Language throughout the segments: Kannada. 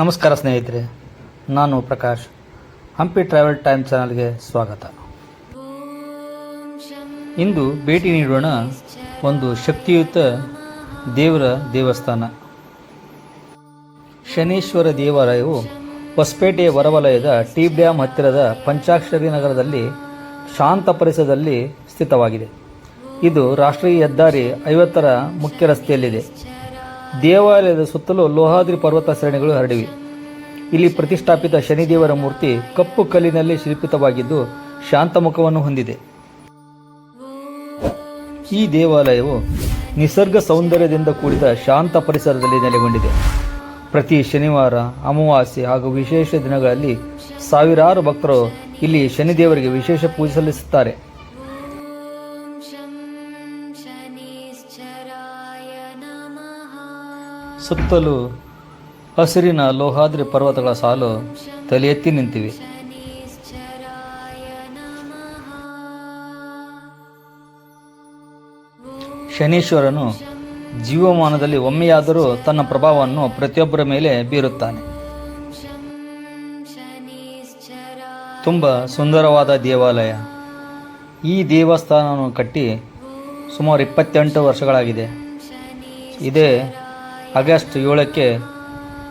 ನಮಸ್ಕಾರ ಸ್ನೇಹಿತರೆ, ನಾನು ಪ್ರಕಾಶ್. ಹಂಪಿ ಟ್ರಾವೆಲ್ ಟೈಮ್ ಚಾನಲ್ಗೆ ಸ್ವಾಗತ. ಇಂದು ಭೇಟಿ ನೀಡೋಣ ಒಂದು ಶಕ್ತಿಯುತ ದೇವರ ದೇವಸ್ಥಾನ. ಶನೀಶ್ವರ ದೇವಾಲಯವು ಹೊಸಪೇಟೆ ಹೊರವಲಯದ ಟಿ ಡ್ಯಾಮ್ ಹತ್ತಿರದ ಪಂಚಾಕ್ಷರಿ ನಗರದಲ್ಲಿ ಶಾಂತ ಪರಿಸರದಲ್ಲಿ ಸ್ಥಿತವಾಗಿದೆ. ಇದು ರಾಷ್ಟ್ರೀಯ ಹೆದ್ದಾರಿ ಐವತ್ತರ ಮುಖ್ಯ ರಸ್ತೆಯಲ್ಲಿದೆ. ದೇವಾಲಯದ ಸುತ್ತಲೂ ಲೋಹಾದ್ರಿ ಪರ್ವತ ಶ್ರೇಣಿಗಳು ಹರಡಿವೆ. ಇಲ್ಲಿ ಪ್ರತಿಷ್ಠಾಪಿತ ಶನಿದೇವರ ಮೂರ್ತಿ ಕಪ್ಪು ಕಲ್ಲಿನಲ್ಲಿ ಶಿಲ್ಪಿತವಾಗಿದ್ದು ಶಾಂತ ಮುಖವನ್ನು ಹೊಂದಿದೆ. ಈ ದೇವಾಲಯವು ನಿಸರ್ಗ ಸೌಂದರ್ಯದಿಂದ ಕೂಡಿದ ಶಾಂತ ಪರಿಸರದಲ್ಲಿ ನೆಲೆಗೊಂಡಿದೆ. ಪ್ರತಿ ಶನಿವಾರ, ಅಮಾವಾಸ್ಯೆ ಹಾಗೂ ವಿಶೇಷ ದಿನಗಳಲ್ಲಿ ಸಾವಿರಾರು ಭಕ್ತರು ಇಲ್ಲಿ ಶನಿದೇವರಿಗೆ ವಿಶೇಷ ಪೂಜೆ ಸಲ್ಲಿಸುತ್ತಾರೆ. ಸುತ್ತಲೂ ಹಸಿರಿನ ಲೋಹಾದ್ರಿ ಪರ್ವತಗಳ ಸಾಲು ತಲೆ ಎತ್ತಿ ನಿಂತಿವೆ. ಶನೀಶ್ವರನು ಜೀವಮಾನದಲ್ಲಿ ಒಮ್ಮೆಯಾದರೂ ತನ್ನ ಪ್ರಭಾವವನ್ನು ಪ್ರತಿಯೊಬ್ಬರ ಮೇಲೆ ಬೀರುತ್ತಾನೆ. ತುಂಬ ಸುಂದರವಾದ ದೇವಾಲಯ. ಈ ದೇವಸ್ಥಾನವನ್ನು ಕಟ್ಟಿ ಸುಮಾರು ಇಪ್ಪತ್ತೆಂಟು ವರ್ಷಗಳಾಗಿದೆ. ಇದೇ ಆಗಸ್ಟ್ ಏಳಕ್ಕೆ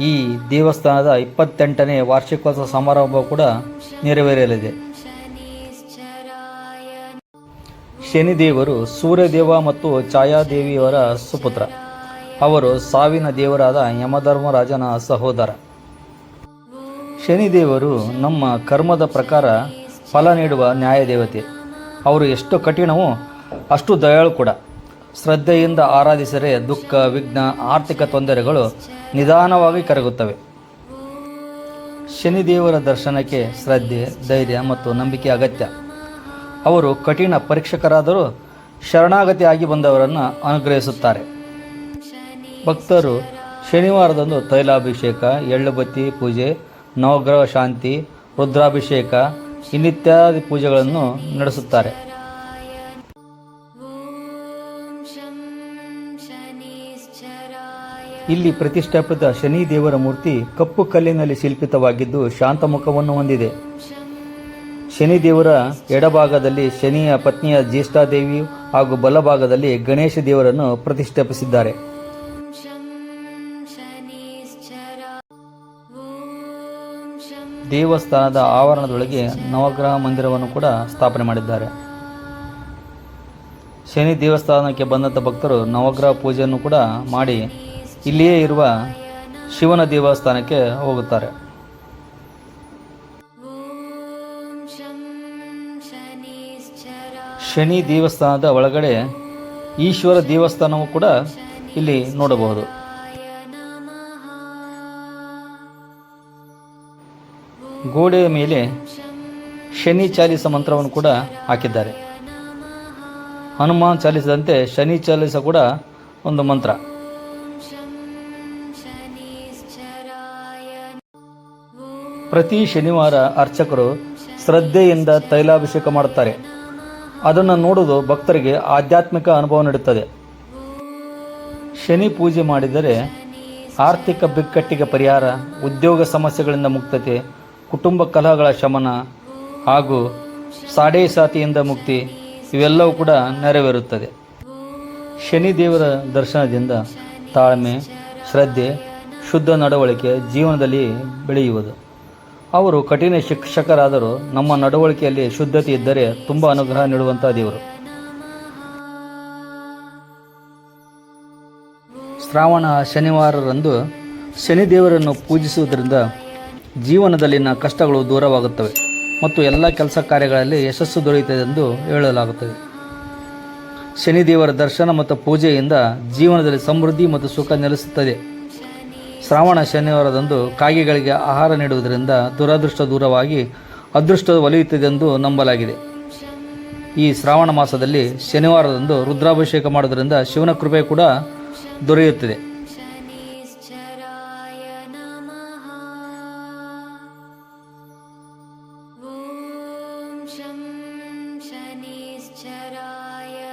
ಈ ದೇವಸ್ಥಾನದ ಇಪ್ಪತ್ತೆಂಟನೇ ವಾರ್ಷಿಕೋತ್ಸವ ಸಮಾರಂಭ ಕೂಡ ನೆರವೇರಲಿದೆ. ಶನಿದೇವರು ಸೂರ್ಯದೇವ ಮತ್ತು ಛಾಯಾದೇವಿಯವರ ಸುಪುತ್ರ. ಅವರು ಸಾವಿನ ದೇವರಾದ ಯಮಧರ್ಮರಾಜನ ಸಹೋದರ. ಶನಿದೇವರು ನಮ್ಮ ಕರ್ಮದ ಪ್ರಕಾರ ಫಲ ನೀಡುವ ನ್ಯಾಯದೇವತೆ. ಅವರು ಎಷ್ಟು ಕಠಿಣವೋ ಅಷ್ಟು ದಯಾಳು ಕೂಡ. ಶ್ರದ್ಧೆಯಿಂದ ಆರಾಧಿಸರೆ ದುಃಖ, ವಿಘ್ನ, ಆರ್ಥಿಕ ತೊಂದರೆಗಳು ನಿಧಾನವಾಗಿ ಕರಗುತ್ತವೆ. ಶನಿದೇವರ ದರ್ಶನಕ್ಕೆ ಶ್ರದ್ಧೆ, ಧೈರ್ಯ ಮತ್ತು ನಂಬಿಕೆ ಅಗತ್ಯ. ಅವರು ಕಠಿಣ ಪರೀಕ್ಷಕರಾದರೂ ಶರಣಾಗತಿಯಾಗಿ ಬಂದವರನ್ನು ಅನುಗ್ರಹಿಸುತ್ತಾರೆ. ಭಕ್ತರು ಶನಿವಾರದಂದು ತೈಲಾಭಿಷೇಕ, ಎಳ್ಳುಬತ್ತಿ ಪೂಜೆ, ನವಗ್ರಹ ಶಾಂತಿ, ರುದ್ರಾಭಿಷೇಕ, ಇನ್ನಿತ್ಯಾದಿ ಪೂಜೆಗಳನ್ನು ನಡೆಸುತ್ತಾರೆ. ಇಲ್ಲಿ ಪ್ರತಿಷ್ಠಾಪಿತ ಶನಿ ದೇವರ ಮೂರ್ತಿ ಕಪ್ಪು ಕಲ್ಲಿನಲ್ಲಿ ಶಿಲ್ಪಿತವಾಗಿದ್ದು ಶಾಂತ ಮುಖವನ್ನು ಹೊಂದಿದೆ. ಶನಿ ದೇವರ ಎಡಭಾಗದಲ್ಲಿ ಶನಿಯ ಪತ್ನಿಯ ಜ್ಯೇಷ್ಠಾದೇವಿ ಹಾಗೂ ಬಲಭಾಗದಲ್ಲಿ ಗಣೇಶ ದೇವರನ್ನು ಪ್ರತಿಷ್ಠಾಪಿಸಿದ್ದಾರೆ. ದೇವಸ್ಥಾನದ ಆವರಣದೊಳಗೆ ನವಗ್ರಹ ಮಂದಿರವನ್ನು ಕೂಡ ಸ್ಥಾಪನೆ ಮಾಡಿದ್ದಾರೆ. ಶನಿ ದೇವಸ್ಥಾನಕ್ಕೆ ಬಂದಂಥ ಭಕ್ತರು ನವಗ್ರಹ ಪೂಜೆಯನ್ನು ಕೂಡ ಮಾಡಿ ಇಲ್ಲಿಯೇ ಇರುವ ಶಿವನ ದೇವಸ್ಥಾನಕ್ಕೆ ಹೋಗುತ್ತಾರೆ. ಶನಿ ದೇವಸ್ಥಾನದ ಒಳಗಡೆ ಈಶ್ವರ ದೇವಸ್ಥಾನವು ಕೂಡ ಇಲ್ಲಿ ನೋಡಬಹುದು. ಗೋಡೆಯ ಮೇಲೆ ಶನಿ ಚಾಲಿಸ ಮಂತ್ರವನ್ನು ಕೂಡ ಹಾಕಿದ್ದಾರೆ. ಹನುಮಾನ್ ಚಾಲಿಸದಂತೆ ಶನಿ ಚಾಲಿಸ ಕೂಡ ಒಂದು ಮಂತ್ರ. ಪ್ರತಿ ಶನಿವಾರ ಅರ್ಚಕರು ಶ್ರದ್ಧೆಯಿಂದ ತೈಲಾಭಿಷೇಕ ಮಾಡುತ್ತಾರೆ. ಅದನ್ನು ನೋಡುವುದು ಭಕ್ತರಿಗೆ ಆಧ್ಯಾತ್ಮಿಕ ಅನುಭವ ನೀಡುತ್ತದೆ. ಶನಿ ಪೂಜೆ ಮಾಡಿದರೆ ಆರ್ಥಿಕ ಬಿಕ್ಕಟ್ಟಿಗೆ ಪರಿಹಾರ, ಉದ್ಯೋಗ ಸಮಸ್ಯೆಗಳಿಂದ ಮುಕ್ತತೆ, ಕುಟುಂಬ ಕಲಹಗಳ ಶಮನ ಹಾಗೂ ಸಾಡೇ ಸಾತಿಯಿಂದ ಮುಕ್ತಿ ಇವೆಲ್ಲವೂ ಕೂಡ ನೆರವೇರುತ್ತದೆ. ಶನಿ ದೇವರ ದರ್ಶನದಿಂದ ತಾಳ್ಮೆ ಶ್ರದ್ಧೆ, ಶುದ್ಧ ನಡವಳಿಕೆ ಜೀವನದಲ್ಲಿ ಬೆಳೆಯುವುದು. ಅವರು ಕಠಿಣ ಶಿಕ್ಷಕರಾದರೂ ನಮ್ಮ ನಡವಳಿಕೆಯಲ್ಲಿ ಶುದ್ಧತೆ ಇದ್ದರೆ ತುಂಬ ಅನುಗ್ರಹ ನೀಡುವಂಥ ದೇವರು. ಶ್ರಾವಣ ಶನಿವಾರರಂದು ಶನಿದೇವರನ್ನು ಪೂಜಿಸುವುದರಿಂದ ಜೀವನದಲ್ಲಿನ ಕಷ್ಟಗಳು ದೂರವಾಗುತ್ತವೆ ಮತ್ತು ಎಲ್ಲ ಕೆಲಸ ಕಾರ್ಯಗಳಲ್ಲಿ ಯಶಸ್ಸು ದೊರೆಯುತ್ತದೆ ಎಂದು ಹೇಳಲಾಗುತ್ತದೆ. ಶನಿದೇವರ ದರ್ಶನ ಮತ್ತು ಪೂಜೆಯಿಂದ ಜೀವನದಲ್ಲಿ ಸಮೃದ್ಧಿ ಮತ್ತು ಸುಖ ನೆಲೆಸುತ್ತದೆ ಶ್ರಾವಣ ಶನಿವಾರದಂದು ಕಾಗೆಗಳಿಗೆ ಆಹಾರ ನೀಡುವುದರಿಂದ ದುರದೃಷ್ಟ ದೂರವಾಗಿ ಅದೃಷ್ಟ ಒಲಿಯುತ್ತದೆ ಎಂದು ನಂಬಲಾಗಿದೆ ಈ ಶ್ರಾವಣ ಮಾಸದಲ್ಲಿ ಶನಿವಾರದಂದು ರುದ್ರಾಭಿಷೇಕ ಮಾಡುವುದರಿಂದ ಶಿವನ ಕೃಪೆ ಕೂಡ ದೊರೆಯುತ್ತದೆ शनीश्चराय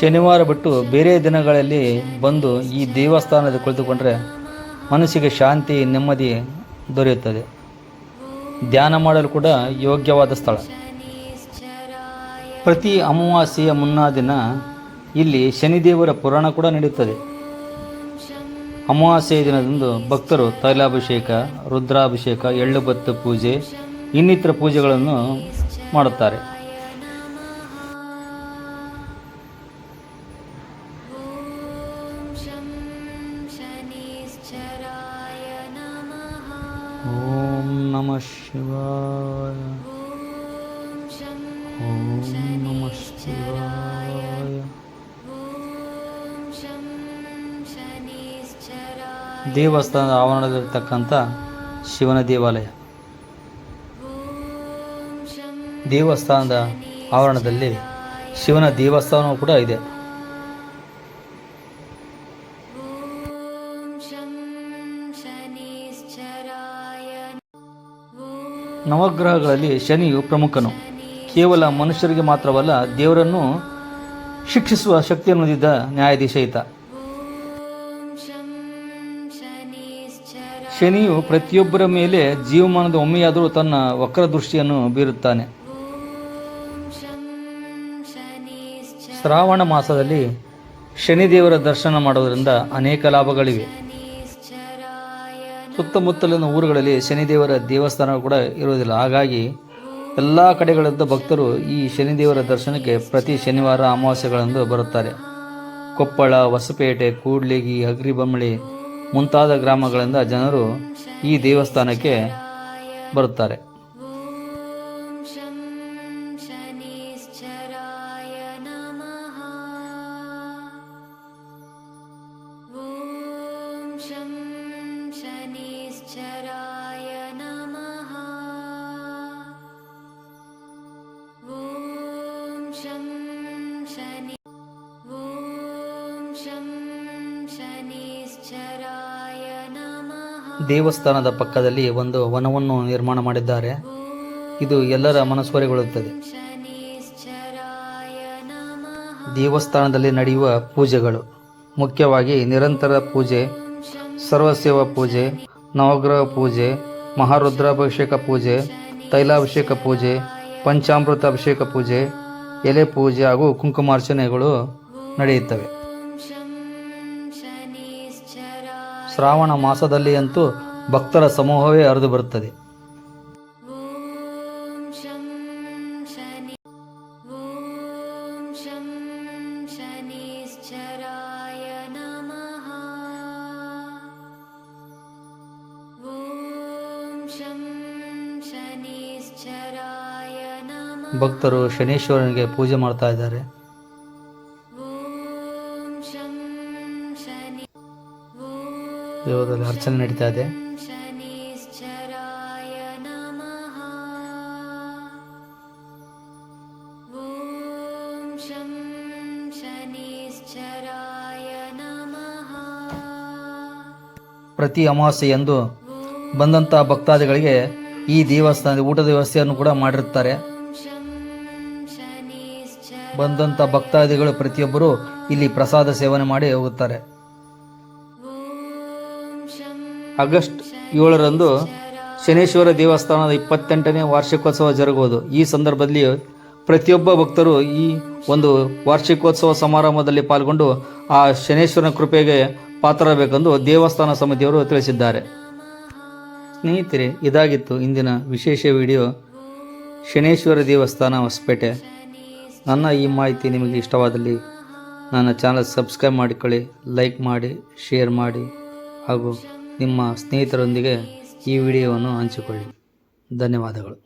ಶನಿವಾರ ಬಿಟ್ಟು ಬೇರೆ ದಿನಗಳಲ್ಲಿ ಬಂದು ಈ ದೇವಸ್ಥಾನದಲ್ಲಿ ಕುಳಿತುಕೊಂಡ್ರೆ ಮನಸ್ಸಿಗೆ ಶಾಂತಿ, ನೆಮ್ಮದಿ ದೊರೆಯುತ್ತದೆ. ಧ್ಯಾನ ಮಾಡಲು ಕೂಡ ಯೋಗ್ಯವಾದ ಸ್ಥಳ. ಪ್ರತಿ ಅಮಾವಾಸ್ಯೆಯ ಮುನ್ನಾ ದಿನ ಇಲ್ಲಿ ಶನಿದೇವರ ಪುರಾಣ ಕೂಡ ನಡೆಯುತ್ತದೆ. ಅಮಾವಾಸ್ಯೆಯ ದಿನದಂದು ಭಕ್ತರು ತೈಲಾಭಿಷೇಕ, ರುದ್ರಾಭಿಷೇಕ, ಎಳ್ಳುಬತ್ತು ಪೂಜೆ, ಇನ್ನಿತರ ಪೂಜೆಗಳನ್ನು ಮಾಡುತ್ತಾರೆ. ಶಿವಾಯ. ಓಂ ನಮಃ ಶಿವಾಯ. ದೇವಸ್ಥಾನದ ಆವರಣದಲ್ಲಿರ್ತಕ್ಕಂಥ ಶಿವನ ದೇವಾಲಯ. ದೇವಸ್ಥಾನದ ಆವರಣದಲ್ಲಿ ಶಿವನ ದೇವಸ್ಥಾನವೂ ಕೂಡ ಇದೆ. ಶನೀಶ್ಚರಾಯ. ನವಗ್ರಹಗಳಲ್ಲಿ ಶನಿಯು ಪ್ರಮುಖನು. ಕೇವಲ ಮನುಷ್ಯರಿಗೆ ಮಾತ್ರವಲ್ಲ, ದೇವರನ್ನು ಶಿಕ್ಷಿಸುವ ಶಕ್ತಿಯನ್ನು ಹೊಂದಿದ್ದ ನ್ಯಾಯಾಧೀಶ ಈತ. ಶನಿಯು ಪ್ರತಿಯೊಬ್ಬರ ಮೇಲೆ ಜೀವಮಾನದ ಒಮ್ಮೆಯಾದರೂ ತನ್ನ ವಕ್ರ ದೃಷ್ಟಿಯನ್ನು ಬೀರುತ್ತಾನೆ. ಶ್ರಾವಣ ಮಾಸದಲ್ಲಿ ಶನಿದೇವರ ದರ್ಶನ ಮಾಡೋದರಿಂದ ಅನೇಕ ಲಾಭಗಳಿವೆ. ಸುತ್ತಮುತ್ತಲಿನ ಊರುಗಳಲ್ಲಿ ಶನಿದೇವರ ದೇವಸ್ಥಾನ ಕೂಡ ಇರುವುದಿಲ್ಲ. ಹಾಗಾಗಿ ಎಲ್ಲ ಕಡೆಗಳಿಂದ ಭಕ್ತರು ಈ ಶನಿದೇವರ ದರ್ಶನಕ್ಕೆ ಪ್ರತಿ ಶನಿವಾರ ಅಮಾವಾಸ್ಯೆಗಳಂದು ಬರುತ್ತಾರೆ. ಕೊಪ್ಪಳ, ಹೊಸಪೇಟೆ, ಕೂಡ್ಲಿಗಿ ಅಗ್ರಿಬೊಮ್ಮಳಿ ಮುಂತಾದ ಗ್ರಾಮಗಳಿಂದ ಜನರು ಈ ದೇವಸ್ಥಾನಕ್ಕೆ ಬರುತ್ತಾರೆ. शनिश्चराय नमः ॐ शं शनि ॐ शं शनिश्चराय नमः ದೇವಸ್ಥಾನದ ಪಕ್ಕದಲ್ಲಿ ಒಂದು ವನವನ್ನು ನಿರ್ಮಾಣ ಮಾಡಿದ್ದಾರೆ ಇದು ಎಲ್ಲರ ಮನಸ್ವರಿಗೊಳ್ಳುತ್ತದೆ शनिश्चराय नमः ದೇವಸ್ಥಾನದಲ್ಲಿ ನಡೆಯುವ ಪೂಜೆಗಳು ಮುಖ್ಯವಾಗಿ ನಿರಂತರ ಪೂಜೆ ಸರ್ವಸೇವಾ ಪೂಜೆ ನವಗ್ರಹ ಪೂಜೆ, ಮಹಾರುದ್ರಾಭಿಷೇಕ ಪೂಜೆ, ತೈಲಾಭಿಷೇಕ ಪೂಜೆ ಪಂಚಾಮೃತ ಅಭಿಷೇಕ ಪೂಜೆ, ಎಲೆ ಪೂಜೆ ಹಾಗೂ ಕುಂಕುಮಾರ್ಚನೆಗಳು ನಡೆಯುತ್ತವೆ. ಶ್ರಾವಣ ಮಾಸದಲ್ಲಿ ಅಂತೂ ಭಕ್ತರ ಸಮೂಹವೇ ಹರಿದು ಬರುತ್ತದೆ. ಭಕ್ತರು ಶನೀಶ್ವರನಿಗೆ ಪೂಜೆ ಮಾಡ್ತಾ ಇದ್ದಾರೆ. ಯೋಗದಲ್ಲಿ ಅರ್ಚನೆ ನಡೀತಾ ಇದೆ. ಪ್ರತಿ ಅಮಾವಾಸ್ಯೆ ಎಂದು ಬಂದಂಥ ಭಕ್ತಾದಿಗಳಿಗೆ ಈ ದೇವಸ್ಥಾನದ ಊಟದ ವ್ಯವಸ್ಥೆಯನ್ನು ಕೂಡ ಮಾಡಿರುತ್ತಾರೆ. ಬಂದಂಥ ಭಕ್ತಾದಿಗಳು ಪ್ರತಿಯೊಬ್ಬರು ಇಲ್ಲಿ ಪ್ರಸಾದ ಸೇವನೆ ಮಾಡಿ ಹೋಗುತ್ತಾರೆ. ಆಗಸ್ಟ್ ಏಳರಂದು ಶನೇಶ್ವರ ದೇವಸ್ಥಾನದ ಇಪ್ಪತ್ತೆಂಟನೇ ವಾರ್ಷಿಕೋತ್ಸವ ಜರುಗುವುದು. ಈ ಸಂದರ್ಭದಲ್ಲಿ ಪ್ರತಿಯೊಬ್ಬ ಭಕ್ತರು ಈ ಒಂದು ವಾರ್ಷಿಕೋತ್ಸವ ಸಮಾರಂಭದಲ್ಲಿ ಪಾಲ್ಗೊಂಡು ಆ ಶನೇಶ್ವರನ ಕೃಪೆಗೆ ಪಾತ್ರರಬೇಕೆಂದು ದೇವಸ್ಥಾನ ಸಮಿತಿಯವರು ತಿಳಿಸಿದ್ದಾರೆ. ಸ್ನೇಹಿತರೆ, ಇದಾಗಿತ್ತು ಇಂದಿನ ವಿಶೇಷ ವಿಡಿಯೋ. ಶನೇಶ್ವರ ದೇವಸ್ಥಾನ ಹೊಸಪೇಟೆ. ನನ್ನ ಈ ಮಾಹಿತಿ ನಿಮಗೆ ಇಷ್ಟವಾದಲ್ಲಿ ನನ್ನ ಚಾನಲ್ ಸಬ್ಸ್ಕ್ರೈಬ್ ಮಾಡಿಕೊಳ್ಳಿ, ಲೈಕ್ ಮಾಡಿ, ಶೇರ್ ಮಾಡಿ, ಹಾಗೂ ನಿಮ್ಮ ಸ್ನೇಹಿತರೊಂದಿಗೆ ಈ ವಿಡಿಯೋವನ್ನು ಹಂಚಿಕೊಳ್ಳಿ. ಧನ್ಯವಾದಗಳು.